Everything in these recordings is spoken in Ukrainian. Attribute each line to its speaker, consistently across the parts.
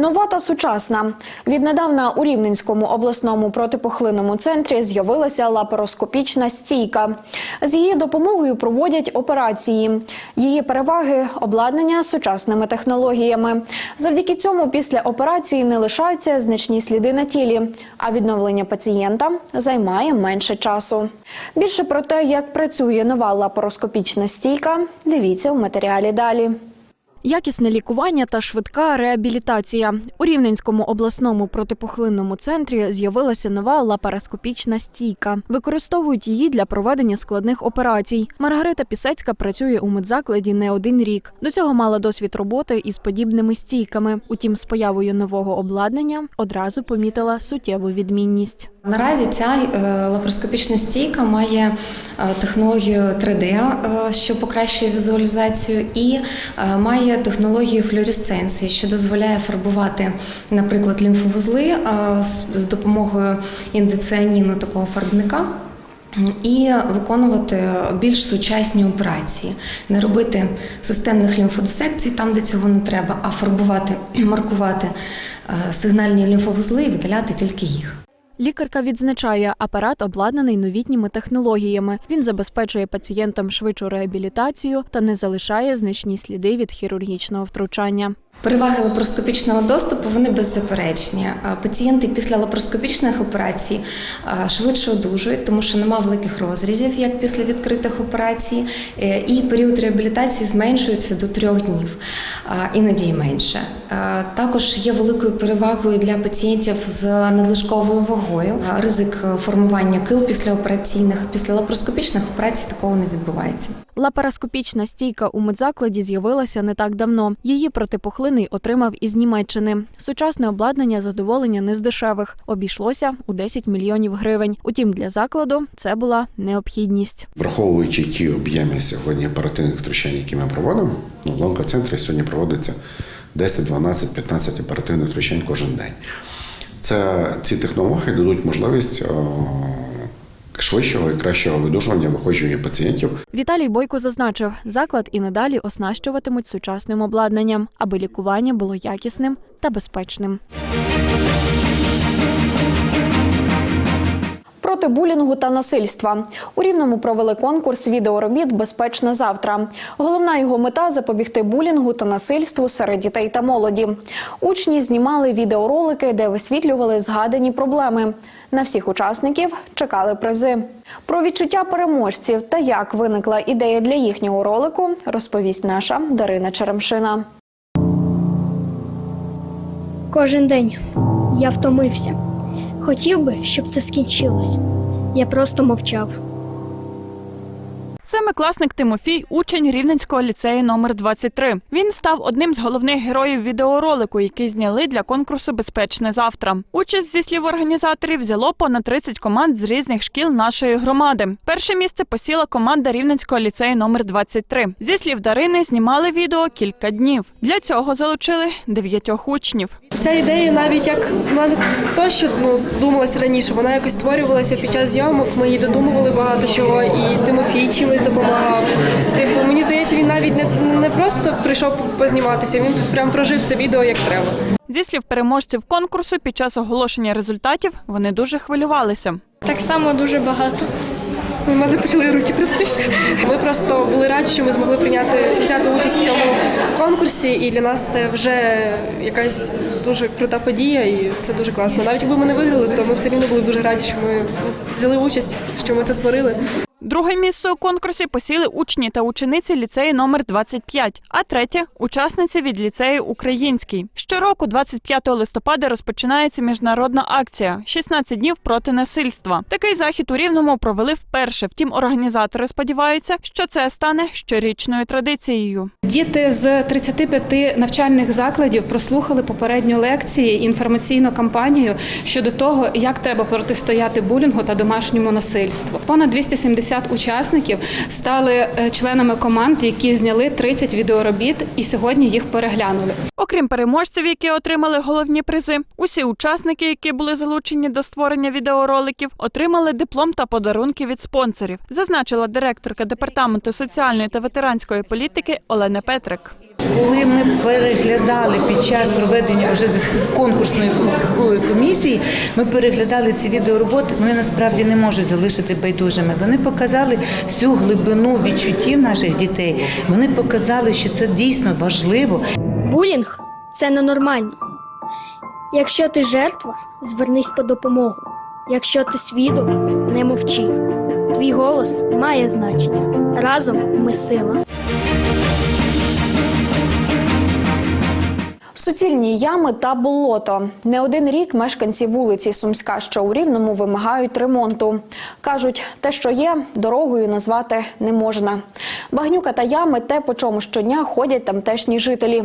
Speaker 1: Нова та сучасна. Віднедавна у Рівненському обласному протипухлинному центрі з'явилася лапароскопічна стійка. З її допомогою проводять операції. Її переваги обладнання сучасними технологіями. Завдяки цьому після операції не лишаються значні сліди на тілі, а відновлення пацієнта займає менше часу. Більше про те, як працює нова лапароскопічна стійка, дивіться у матеріалі далі. Якісне лікування та швидка реабілітація у Рівненському обласному протипухлинному центрі з'явилася нова лапароскопічна стійка. Використовують її для проведення складних операцій. Маргарита Пісецька працює у медзакладі не один рік. До цього мала досвід роботи із подібними стійками. Утім, з появою нового обладнання одразу помітила суттєву відмінність.
Speaker 2: Наразі ця е, лапароскопічна стійка має е, технологію 3D, е, що покращує візуалізацію, і е, має технологію флюоресценції, що дозволяє фарбувати, наприклад, лімфовузли з з допомогою індиціаніну такого фарбника. І виконувати більш сучасні операції, не робити системних лімфодисекцій там, де цього не треба, а фарбувати, маркувати е, сигнальні лімфовузли і видаляти тільки їх.
Speaker 1: Лікарка відзначає, апарат обладнаний новітніми технологіями. Він забезпечує пацієнтам швидшу реабілітацію та не залишає значні сліди від хірургічного втручання.
Speaker 2: Переваги лапароскопічного доступу вони беззаперечні. Пацієнти після лапароскопічних операцій швидше одужують, тому що нема великих розрізів, як після відкритих операцій, е, і період реабілітації зменшується до трьох днів, іноді й менше. Також є великою перевагою для пацієнтів з надлишковою вагою. Ризик формування кил після операційних, після лапароскопічних операцій такого не відбувається.
Speaker 1: Лапароскопічна стійка у медзакладі з'явилася не так давно. Її протипухлинний отримав із Німеччини. Сучасне обладнання задоволення не з дешевих. Обійшлося у 10 мільйонів гривень. Утім, для закладу це була необхідність.
Speaker 3: Враховуючи ті об'єми сьогодні оперативних втручань, які ми проводимо, ну, в онкоцентрі сьогодні проводиться 10, 12, 15 оперативних втручань кожен день. Це, ці технології дадуть можливість о, швидшого і кращого видужування, виходження пацієнтів
Speaker 1: Віталій Бойко зазначив, заклад і надалі оснащуватимуть сучасним обладнанням, аби лікування було якісним та безпечним. Проти булінгу та насильства у рівному провели конкурс відеоробіт Безпечне завтра. Головна його мета запобігти булінгу та насильству серед дітей та молоді. Учні знімали відеоролики, де висвітлювали згадані проблеми. На всіх учасників чекали призи. Про відчуття переможців та як виникла ідея для їхнього ролику, розповість наша Дарина Черемшина.
Speaker 4: Кожен день я втомився. Хотів би, щоб це скінчилось. Я просто мовчав.
Speaker 5: Семикласник Тимофій, учень Рівненського ліцею номер 23. Він став одним з головних героїв відеоролику, який зняли для конкурсу Безпечне завтра. Участь зі слів організаторів взяло понад 30 команд з різних шкіл нашої громади. Перше місце посіла команда Рівненського ліцею номер 23. Зі слів Дарини знімали відео кілька днів. Для цього залучили дев'ятьох учнів.
Speaker 6: Ця ідея навіть як вона не то, що ну думалася раніше, вона якось створювалася під час зйомок. Ми її додумували багато чого, і Тимофій чимось допомагав. Типу, мені здається, він навіть не, не просто прийшов позніматися, він прям прожив це відео як треба.
Speaker 5: Зі слів переможців конкурсу, під час оголошення результатів вони дуже хвилювалися.
Speaker 4: Так само дуже багато.
Speaker 6: У мене почали руки трястися. Ми просто були раді, що ми змогли прийняти взяти участь в цьому конкурсі, і для нас це вже якась дуже крута подія, і це дуже класно. Навіть якби ми не виграли, то ми все рівно були дуже раді, що ми взяли участь, що ми це створили.
Speaker 5: Друге місце у конкурсі посіли учні та учениці ліцею номер 25, а третє учасниці від ліцею Український. Щороку, 25 листопада, розпочинається міжнародна акція «16 днів проти насильства. Такий захід у Рівному провели вперше. Втім, організатори сподіваються, що це стане щорічною традицією.
Speaker 7: Діти з 35 навчальних закладів прослухали попередню лекції інформаційну кампанію щодо того, як треба протистояти булінгу та домашньому насильству. Понад 270 учасників стали е, членами команд, які зняли 30 відеоробіт і сьогодні їх переглянули.
Speaker 5: Окрім переможців, які отримали головні призи, усі учасники, які були залучені до створення відеороликів, отримали диплом та подарунки від спонсорів, зазначила директорка департаменту соціальної та ветеранської політики Олена Петрик.
Speaker 8: Коли ми переглядали під час проведення вже з конкурсної комісії, ми переглядали ці відеороботи. Вони насправді не можуть залишити байдужими. Вони показали всю глибину відчуттів наших дітей. Вони показали, що це дійсно важливо.
Speaker 4: Булінг це ненормально. Якщо ти жертва, звернись по допомогу. Якщо ти свідок, не мовчи. Твій голос має значення. Разом ми сила.
Speaker 1: Суцільні ями та болото. Не один рік мешканці вулиці Сумська, що у Рівному, вимагають ремонту. Кажуть, те, що є, дорогою назвати не можна. Багнюка та ями те, по чому щодня ходять тамтешні жителі.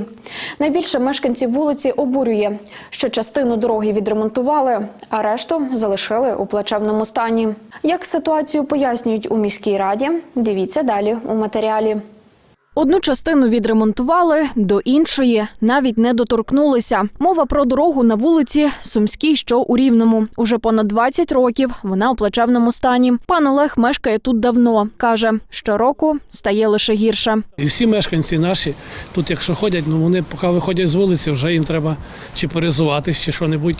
Speaker 1: Найбільше мешканців вулиці обурює, що частину дороги відремонтували, а решту залишили у плачевному стані. Як ситуацію пояснюють у міській раді, дивіться далі у матеріалі.
Speaker 9: Одну частину відремонтували, до іншої навіть не доторкнулися. Мова про дорогу на вулиці Сумській, що у Рівному. Уже понад 20 років вона у плачевному стані. Пан Олег мешкає тут давно. Каже, щороку стає лише гірше.
Speaker 10: І всі мешканці наші тут, якщо ходять, ну вони поки виходять з вулиці, вже їм треба чи перезуватись, чи що-небудь,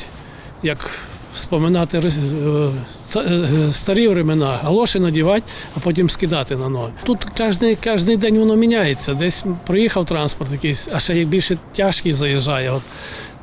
Speaker 10: як споминати роз- е, е, старі времена, галоші надівати, а потім скидати на ноги. Тут кожен, кожен день воно міняється. Десь проїхав транспорт якийсь, а ще як більше тяжкий заїжджає. От,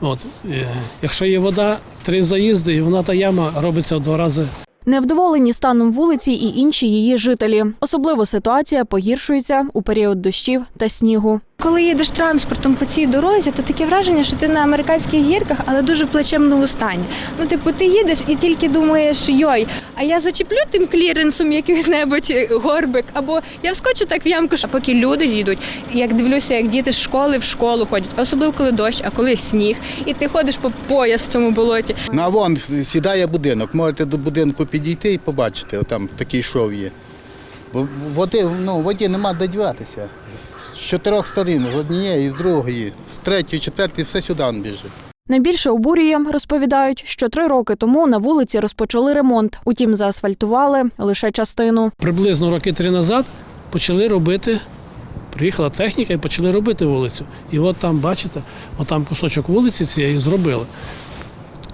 Speaker 10: от, е, якщо є вода, три заїзди, і вона та яма робиться в два рази
Speaker 9: Невдоволені станом вулиці і інші її жителі. Особливо ситуація погіршується у період дощів та снігу.
Speaker 11: Коли їдеш транспортом по цій дорозі, то таке враження, що ти на американських гірках, але дуже в плачевному стані. Ну, типу, ти їдеш і тільки думаєш, йой, а я зачеплю тим кліренсом якийсь-небудь горбик, або я вскочу так в ямку, а поки люди їдуть, як дивлюся, як діти з школи в школу ходять, особливо коли дощ, а коли сніг, і ти ходиш по пояс в цьому болоті.
Speaker 12: На вон сідає будинок. Можете до будинку підійти і побачити, там такий шов є. Бо води, ну, воді нема де діватися. З чотирьох сторін, з однієї, з другої, з третьої, четвертої, все сюди біжить.
Speaker 9: Найбільше обурює, розповідають, що три роки тому на вулиці розпочали ремонт. Утім, заасфальтували лише частину.
Speaker 10: приблизно роки три назад почали робити. Приїхала техніка і почали робити вулицю. І от там, бачите, от там кусочок вулиці цієї зробили.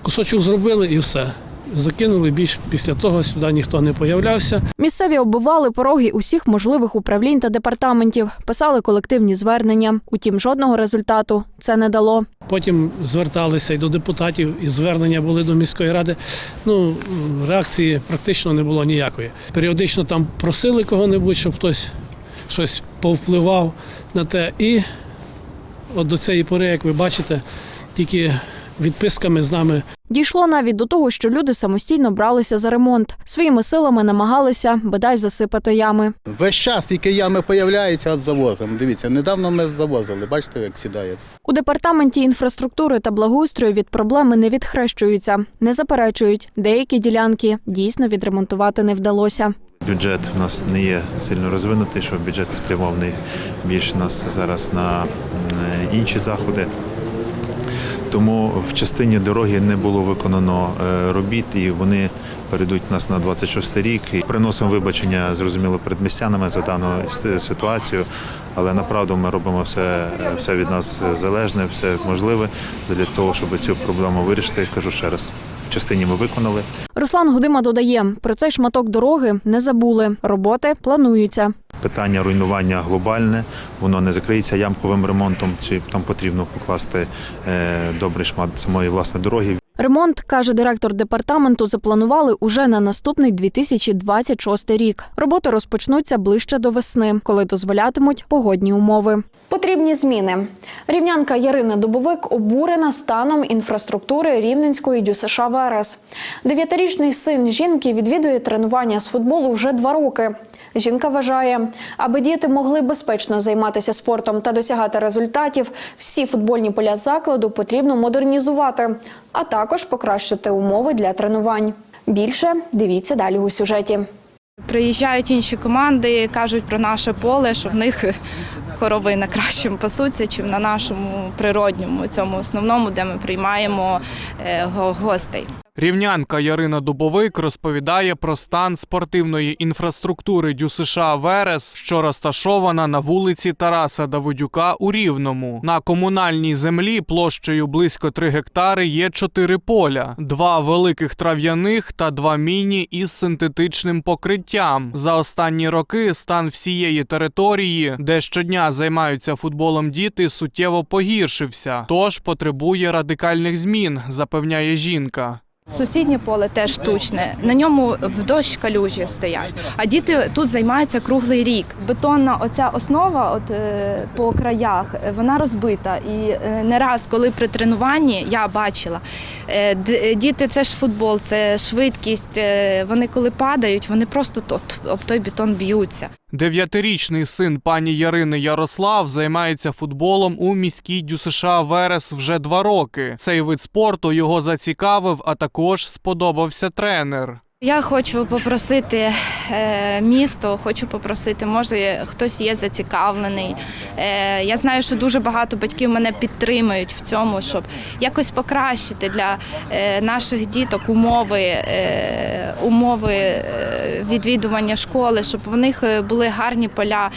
Speaker 10: Кусочок зробили і все. Закинули більш після того сюди ніхто не появлявся.
Speaker 9: Місцеві оббивали пороги усіх можливих управлінь та департаментів, писали колективні звернення. Утім, жодного результату це не дало.
Speaker 10: Потім зверталися і до депутатів, і звернення були до міської ради. Ну, реакції практично не було ніякої. Періодично там просили кого-небудь, щоб хтось щось повпливав на те. І от до цієї пори, як ви бачите, тільки відписками з нами
Speaker 9: Дійшло навіть до того, що люди самостійно бралися за ремонт. Своїми силами намагалися бодай засипати ями.
Speaker 12: Весь час тільки ями появляються, от завозимо. Дивіться, недавно ми завозили, бачите, як сідає.
Speaker 9: У департаменті інфраструктури та благоустрою від проблеми не відхрещуються, не заперечують. Деякі ділянки дійсно відремонтувати не вдалося.
Speaker 13: Бюджет у нас не є сильно розвинутий, що бюджет спрямований більше нас зараз на інші заходи. Тому в частині дороги не було виконано е, робіт, і вони перейдуть нас на 26 рік. І приносимо вибачення, зрозуміло, перед містянами за дану ситуацію. Але направду ми робимо все, все від нас залежне, все можливе для того, щоб цю проблему вирішити. Кажу ще раз, частині ми виконали.
Speaker 9: Руслан Гудима додає, про цей шматок дороги не забули. Роботи плануються.
Speaker 13: Питання руйнування глобальне, воно не закриється ямковим ремонтом, чи там потрібно покласти е, добрий шмат самої власне дороги.
Speaker 9: Ремонт, каже директор департаменту, запланували уже на наступний 2026 рік. Роботи розпочнуться ближче до весни, коли дозволятимуть погодні умови.
Speaker 1: Потрібні зміни. Рівнянка Ярина Дубовик обурена станом інфраструктури Рівненської ДЮСШ ВРС. Дев'ятирічний син жінки відвідує тренування з футболу вже два роки. Жінка вважає, аби діти могли безпечно займатися спортом та досягати результатів, всі футбольні поля закладу потрібно модернізувати, а також покращити умови для тренувань. Більше дивіться далі у сюжеті.
Speaker 14: Приїжджають інші команди, кажуть про наше поле, що в них корови на кращому пасуться, чим на нашому природньому, цьому основному, де ми приймаємо е, гостей.
Speaker 15: Рівнянка Ярина Дубовик розповідає про стан спортивної інфраструктури ДЮСШ Верес, що розташована на вулиці Тараса Давидюка у Рівному. На комунальній землі площею близько 3 гектари є чотири поля: два великих трав'яних та два міні із синтетичним покриттям. За останні роки стан всієї території, де щодня займаються футболом діти, суттєво погіршився, тож потребує радикальних змін, запевняє жінка.
Speaker 14: Сусіднє поле теж штучне. На ньому в дощ калюжі стоять. А діти тут займаються круглий рік. Бетонна оця основа, от е, по краях, е, вона розбита. І е, не раз, коли при тренуванні я бачила, діти це ж футбол, це швидкість. Вони коли падають, вони просто об той бетон б'ються.
Speaker 15: Дев'ятирічний син пані Ярини Ярослав займається футболом у міській ДЮСШ Верес вже два роки. Цей вид спорту його зацікавив, а також сподобався тренер.
Speaker 14: Я хочу попросити е, місто, хочу попросити, може хтось є зацікавлений. Е, я знаю, що дуже багато батьків мене підтримують в цьому, щоб якось покращити для е, наших діток умови, умови відвідування школи, щоб в них були гарні поля.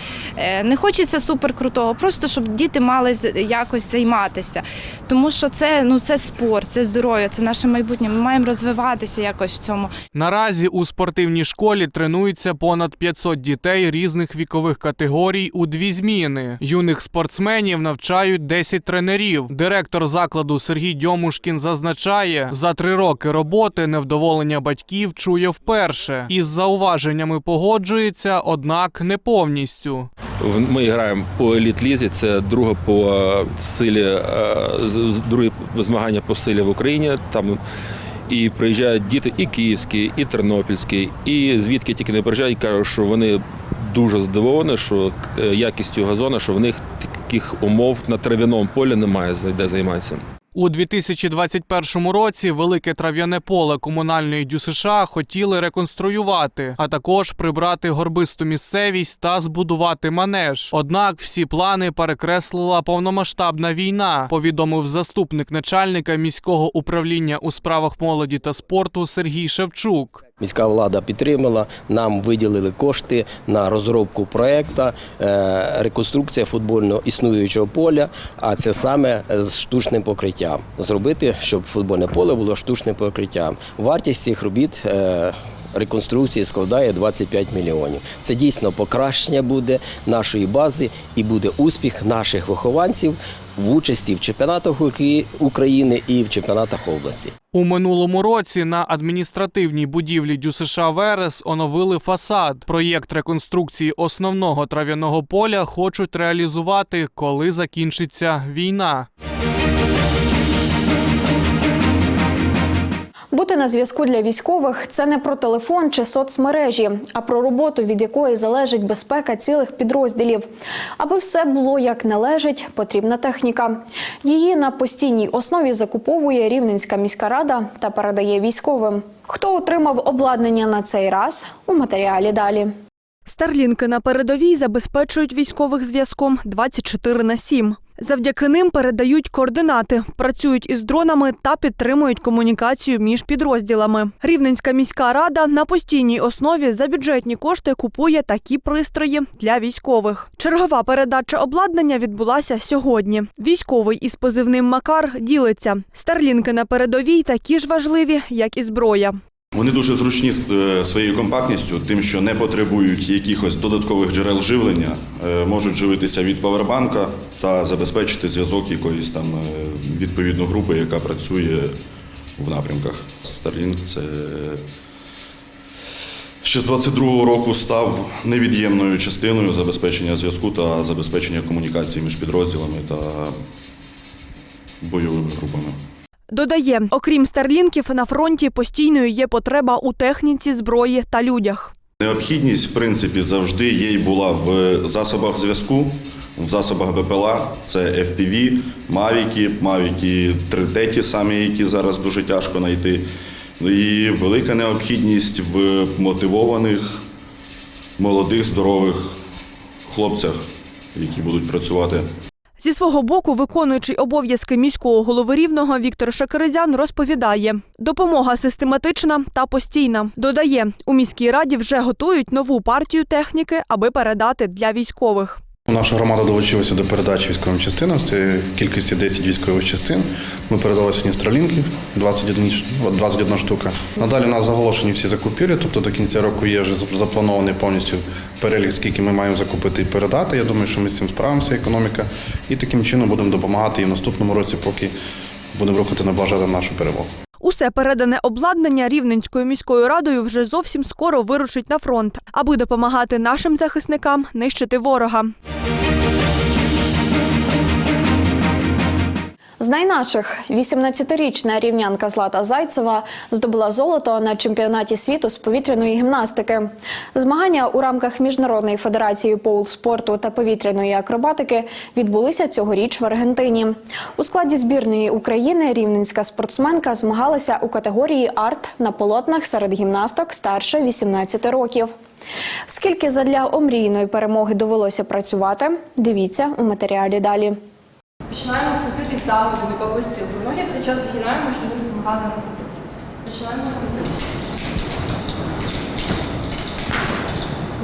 Speaker 14: Не хочеться суперкрутого, просто щоб діти мали якось займатися. Тому що це, ну, це спорт, це здоров'я, це наше майбутнє. Ми маємо розвиватися якось в цьому.
Speaker 15: Наразі у спортивній школі тренується понад 500 дітей різних вікових категорій у дві зміни. Юних спортсменів навчають 10 тренерів. Директор закладу Сергій Дьомушкін зазначає, за три роки роботи невдоволення батьків чує вперше. Із зауваженнями погоджується, однак не повністю.
Speaker 16: Ми граємо по еліт-лізі, це друге по е, силі, е, друге змагання по силі в Україні. Там і приїжджають діти і київські, і тернопільські, і звідки тільки не приїжджають, кажуть, що вони дуже здивовані, що е, якістю газону, що в них таких умов на трав'яному полі немає де займатися.
Speaker 15: У 2021 році велике трав'яне поле комунальної ДЮСШ хотіли реконструювати, а також прибрати горбисту місцевість та збудувати манеж. Однак всі плани перекреслила повномасштабна війна, повідомив заступник начальника міського управління у справах молоді та спорту Сергій Шевчук.
Speaker 17: Міська влада підтримала, нам виділили кошти на розробку проекту, е, реконструкція футбольного існуючого поля, а це саме з штучним покриттям. Зробити, щоб футбольне поле було штучним покриттям. Вартість цих робіт. е, Реконструкції складає 25 мільйонів. Це дійсно покращення буде нашої бази і буде успіх наших вихованців в участі в чемпіонатах України і в чемпіонатах області.
Speaker 15: У минулому році на адміністративній будівлі ДЮСШ Верес оновили фасад. Проєкт реконструкції основного трав'яного поля хочуть реалізувати, коли закінчиться війна.
Speaker 1: На зв'язку для військових це не про телефон чи соцмережі, а про роботу, від якої залежить безпека цілих підрозділів. Аби все було як належить, потрібна техніка. Її на постійній основі закуповує Рівненська міська рада та передає військовим. Хто отримав обладнання на цей раз у матеріалі далі.
Speaker 18: Старлінки на передовій забезпечують військових зв'язком 24 на 7. Завдяки ним передають координати, працюють із дронами та підтримують комунікацію між підрозділами. Рівненська міська рада на постійній основі за бюджетні кошти купує такі пристрої для військових. Чергова передача обладнання відбулася сьогодні. Військовий із позивним Макар ділиться. Старлінки на передовій такі ж важливі, як і зброя.
Speaker 19: Вони дуже зручні е, своєю компактністю, тим, що не потребують якихось додаткових джерел живлення, е, можуть живитися від павербанка та забезпечити зв'язок якоїсь там е, відповідної групи, яка працює в напрямках. Starlink – це ще з 22-го року став невід'ємною частиною забезпечення зв'язку та забезпечення комунікації між підрозділами та бойовими групами.
Speaker 18: Додає, окрім старлінків, на фронті постійною є потреба у техніці, зброї та людях.
Speaker 19: Необхідність, в принципі, завжди є і була в засобах зв'язку, в засобах БПЛА. Це FPV, Мавіки, Мавіки 3T ті самі, які зараз дуже тяжко знайти. І велика необхідність в мотивованих, молодих, здорових хлопцях, які будуть працювати
Speaker 18: Зі свого боку, виконуючий обов'язки міського голови рівного Віктор Шакерезян розповідає: допомога систематична та постійна. Додає, у міській раді вже готують нову партію техніки, аби передати для військових.
Speaker 20: Наша громада долучилася до передачі військовим частинам. Це кількості 10 військових частин. Ми передали сьогодні стрелінків 21, 21 штука. Надалі у нас заголошені всі закупівлі, тобто до кінця року є вже запланований повністю перелік, скільки ми маємо закупити і передати. Я думаю, що ми з цим справимося, економіка. І таким чином будемо допомагати і в наступному році, поки будемо рухати наближати нашу перемогу.
Speaker 18: Усе передане обладнання Рівненською міською радою вже зовсім скоро вирушить на фронт, аби допомагати нашим захисникам нищити ворога.
Speaker 1: З найначих 18-річна рівнянка Злата Зайцева здобула золото на чемпіонаті світу з повітряної гімнастики. Змагання у рамках Міжнародної федерації поул-спорту та повітряної акробатики відбулися цьогоріч в Аргентині. У складі збірної України рівненська спортсменка змагалася у категорії арт на полотнах серед гімнасток старше 18 років. Скільки задля омрійної перемоги довелося працювати, дивіться у матеріалі далі.
Speaker 21: Починаємо крутити за будь-якої стрілки. Ноги в цей час згинаємо, щоб ми допомагали нам крутити. Починаємо крутитись.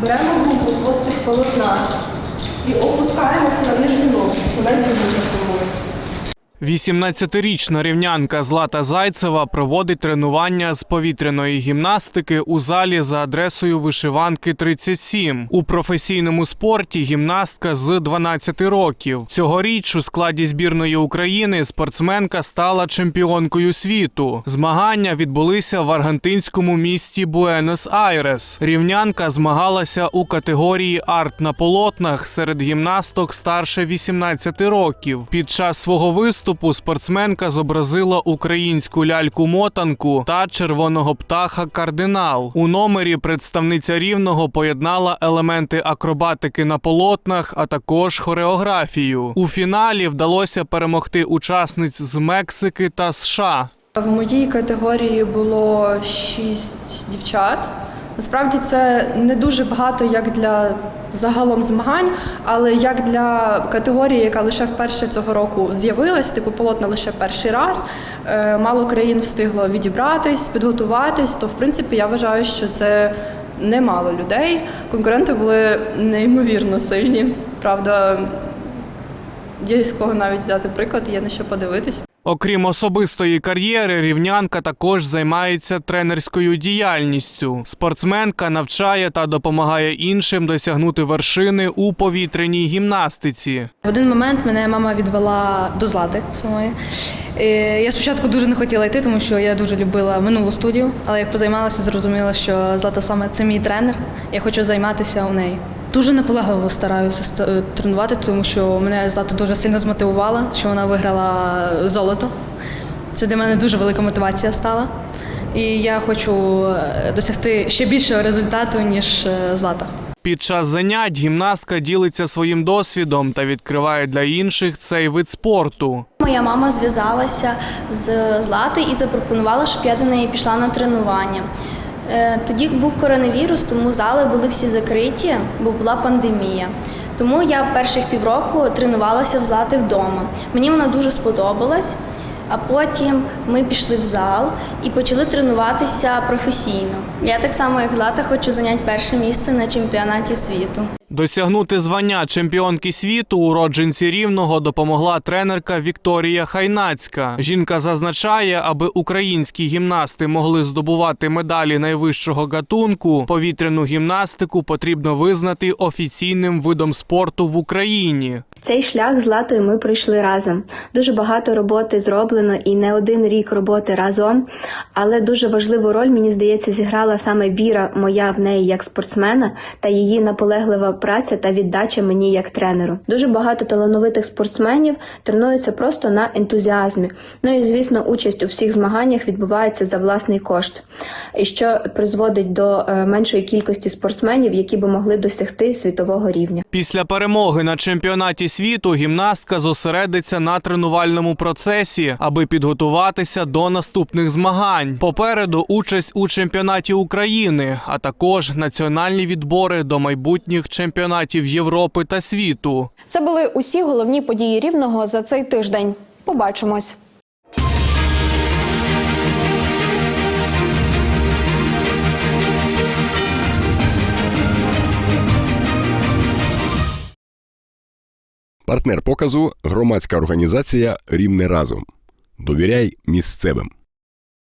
Speaker 21: Беремо руку посвід полотна і опускаємося на нижню ногу зігнута в цьому моменті.
Speaker 15: 18-річна рівнянка Злата Зайцева проводить тренування з повітряної гімнастики у залі за адресою Вишиванки 37. У професійному спорті гімнастка з 12 років. Цьогоріч у складі збірної України спортсменка стала чемпіонкою світу. Змагання відбулися в аргентинському місті Буенос-Айрес. Рівнянка змагалася у категорії арт на полотнах серед гімнасток старше 18 років. Під час свого виступу спортсменка зобразила українську ляльку-мотанку та червоного птаха кардинал. У номері представниця рівного поєднала елементи акробатики на полотнах, а також хореографію. У фіналі вдалося перемогти учасниць з Мексики та США.
Speaker 21: В моїй категорії було шість дівчат. Насправді це не дуже багато як для загалом змагань, але як для категорії, яка лише вперше цього року з'явилась, типу полотна лише перший раз. е, Мало країн встигло відібратись, підготуватись. То в принципі я вважаю, що це немало людей. Конкуренти були неймовірно сильні. Правда, є з кого навіть взяти приклад, є на що подивитись.
Speaker 15: Окрім особистої кар'єри, рівнянка також займається тренерською діяльністю. Спортсменка навчає та допомагає іншим досягнути вершини у повітряній гімнастиці.
Speaker 22: В один момент мене мама відвела до злати самої. Я спочатку дуже не хотіла йти, тому що я дуже любила минулу студію, але як позаймалася, зрозуміла, що злата саме це мій тренер. Я хочу займатися у неї. Дуже наполегливо стараюся ст- е, тренувати, тому що мене злата дуже сильно змотивувала, що вона виграла золото. Це для мене дуже велика мотивація стала. І я хочу е, досягти ще більшого результату, ніж е, злата.
Speaker 15: Під час занять гімнастка ділиться своїм досвідом та відкриває для інших цей вид спорту.
Speaker 23: Моя мама зв'язалася з Златою і запропонувала, щоб я до неї пішла на тренування. Е, Тоді був коронавірус, тому зали були всі закриті, бо була пандемія. Тому я перших півроку тренувалася в Злати вдома. Мені вона дуже сподобалась. А потім ми пішли в зал і почали тренуватися професійно. Я так само, як Злата, хочу зайняти перше місце на чемпіонаті світу.
Speaker 15: Досягнути звання чемпіонки світу уродженці рівного допомогла тренерка Вікторія Хайнацька. Жінка зазначає, аби українські гімнасти могли здобувати медалі найвищого гатунку, повітряну гімнастику потрібно визнати офіційним видом спорту в Україні.
Speaker 24: Цей шлях з Латою ми пройшли разом. Дуже багато роботи зроблено і не один рік роботи разом. Але дуже важливу роль, мені здається, зіграла саме віра моя в неї як спортсмена та її наполеглива праця та віддача мені як тренеру. Дуже багато талановитих спортсменів тренуються просто на ентузіазмі. Ну і звісно, участь у всіх змаганнях відбувається за власний кошт, і що призводить до е, меншої кількості спортсменів, які би могли досягти світового рівня.
Speaker 15: Після перемоги на чемпіонаті світу гімнастка зосередиться на тренувальному процесі, аби підготуватися до наступних змагань. Попереду участь у чемпіонаті України, а також національні відбори до майбутніх чемпіонатів Європи та світу.
Speaker 1: Це були усі головні події рівного за цей тиждень. Побачимось.
Speaker 25: Партнер показу громадська організація Рівне разом. Довіряй місцевим.